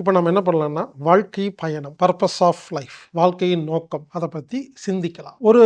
இப்போ நம்ம என்ன பண்ணலாம்னா வாழ்க்கை பயணம் பர்பஸ் ஆஃப் லைஃப் வாழ்க்கையின் நோக்கம் அதை பற்றி சிந்திக்கலாம். ஒரு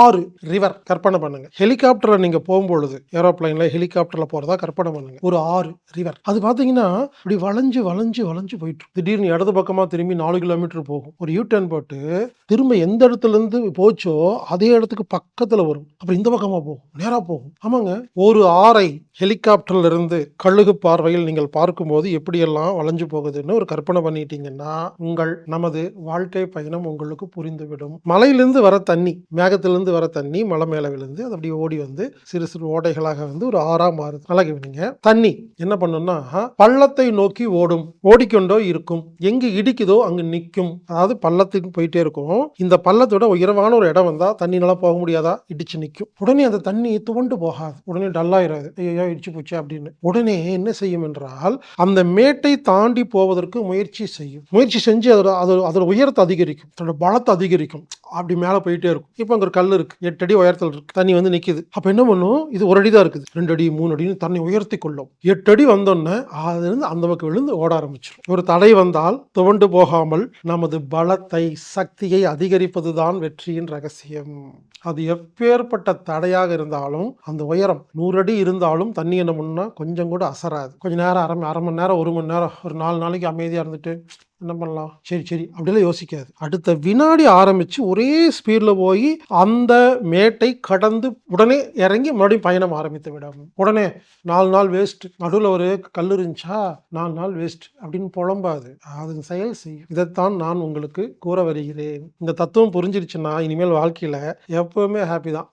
ஆறு ரிவர் கற்பனை பண்ணுங்க. ஹெலிகாப்டரில் நீங்கள் போகும்பொழுது ஏரோப்ளைனில் ஹெலிகாப்டரில் போகிறதா கற்பனை பண்ணுங்க. ஒரு ஆறு ரிவர் அது பார்த்தீங்கன்னா இப்படி வளைஞ்சு வளைஞ்சு வளைஞ்சு போயிட்டு இருக்கும். திடீர்னு இடது பக்கமாக திரும்பி நாலு கிலோமீட்டர் போகும். ஒரு யூ டர்ன் போட்டு திரும்ப எந்த இடத்துல இருந்து போச்சோ அதே இடத்துக்கு பக்கத்தில் வரும். அப்புறம் இந்த பக்கமாக போகும். நேராக போகும். ஆமாங்க. ஒரு ஆறை ஹெலிகாப்டர்ல இருந்து கழுகு பார்வையில் நீங்கள் பார்க்கும்போது எப்படியெல்லாம் வளைஞ்சு போகுதுன்னு ஒரு கற்பனை பண்ணிட்டீங்கன்னா உங்கள் நமது வாழ்க்கை பயணம் உங்களுக்கு புரிந்துவிடும். மலையிலிருந்து வர தண்ணி மேகத்திலிருந்து வர தண்ணி மலை மேலே விழுந்து அது அப்படியே ஓடி வந்து சிறு சிறு ஓடைகளாக வந்து ஒரு ஆறா மாறுது. நல்லா கவனிங்க தண்ணி என்ன பண்ணுன்னா பள்ளத்தை நோக்கி ஓடும் ஓடிக்கொண்டோ இருக்கும். எங்கு இடிக்குதோ அங்கு நிற்கும். அதாவது பள்ளத்துக்கு போயிட்டே இருக்கும். இந்த பள்ளத்தோட உயரமான ஒரு இடம் வந்தா தண்ணி நல்லா போக முடியாதா? இடிச்சு நிற்கும். உடனே அந்த தண்ணி துவண்டு போகாது. உடனே டல்லாயிராது ஐயோ இடிச்சு போச்சு அப்படின்னு. உடனே என்ன செய்யும் என்றால் அந்த மேட்டை தாண்டி போவதற்கு முயற்சி செய்யும். முயற்சி செஞ்சு அதோட அதோட அதோட உயரத்தை அதிகரிக்கும். தன்னோட பலத்தை அதிகரிக்கும். அப்படி மேலே போயிட்டே இருக்கும். இப்போ அங்கே ஒரு கல் இருக்கு. எட்டு அடி உயரத்தில் இருக்கு. தண்ணி வந்து நிற்கிது அப்போ என்ன பண்ணும்? இது ஒரு அடி தான் இருக்குது. ரெண்டு அடி மூணு அடின்னு தண்ணி உயர்த்தி கொள்ளும். எட்டு அடி வந்தோடனே அதுலேருந்து அந்த பக்கம் விழுந்து ஓட ஆரம்பிச்சிடும் ஒரு தடை வந்தால் துவண்டு போகாமல் நமது பலத்தை சக்தியை அதிகரிப்பது தான் வெற்றியின் ரகசியம். அது எப்பேற்பட்ட தடையாக இருந்தாலும் அந்த உயரம் நூறு அடி இருந்தாலும் தண்ணி என்ன பண்ணுன்னா கொஞ்சம் கூட அசராது. கொஞ்சம் நேரம் அரை அரை மணி நேரம் ஒரு மணி நேரம் ஒரு நாலு நாளைக்கு அமைதியாக இருந்துட்டு என்ன பண்ணலாம்? சரி சரி. அப்படிலாம் யோசிக்காது. அடுத்த வினாடி ஆரம்பித்து ஒரே ஸ்பீடில் போய் அந்த மேட்டை கடந்து உடனே இறங்கி மறுபடியும் பயணம் ஆரம்பித்து விடும். உடனே நாலு நாள் வேஸ்ட் நடுவில் ஒரு கல் இருந்துச்சா? நாலு நாள் வேஸ்ட் அப்படின்னு புலம்பாது. அது செயல் செய்யும். இதைத்தான் நான் உங்களுக்கு கூற வருகிறேன். இந்த தத்துவம் புரிஞ்சிருச்சுன்னா இனிமேல் வாழ்க்கையில் எப்பவுமே ஹாப்பி தான்.